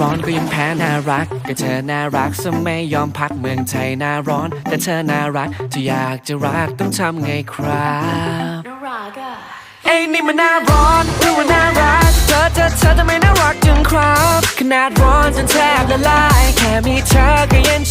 ร้อนก็ยังแพ้น่ารัก ก็เธอน่ารักซะไม่ยอมพักเมืองไทยหน้าร้อน แต่เธอน่ารักถ้าอยากจะรักต้องทำไงครับรักอะเอ้ยนี่มันหน้าร้อนหรือว่าน่ารักเธอเธอเธอทำไมน่ารักจังครับขนาดร้อนจนแทบละลายแค่มีเธอก็เย็น